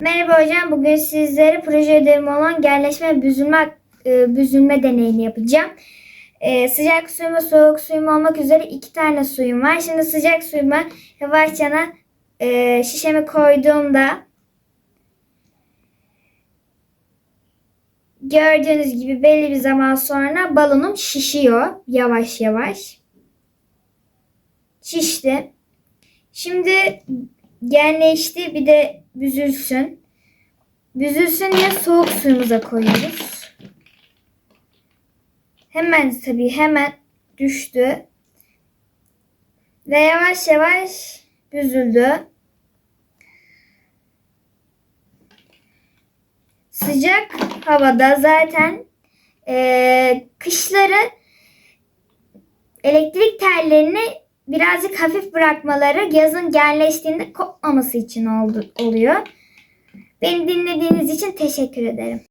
Merhaba hocam. Bugün sizlere proje ödevim olan genleşme ve büzülme, e, büzülme deneyini yapacağım. E, sıcak suyum ve soğuk suyum olmak üzere iki tane suyum var. Şimdi sıcak suyumu yavaşça e, şişeme koyduğumda gördüğünüz gibi belli bir zaman sonra balonum şişiyor yavaş yavaş. Şişti. Şimdi genleşti bir de büzülsün. Büzülsün diye soğuk suyumuza koyuyoruz. Hemen tabii hemen düştü. Ve yavaş yavaş büzüldü. Sıcak havada zaten eee, kışları elektrik tellerini birazcık hafif bırakmaları yazın genleştiğinde kopmaması için oldu, oluyor. Beni dinlediğiniz için teşekkür ederim.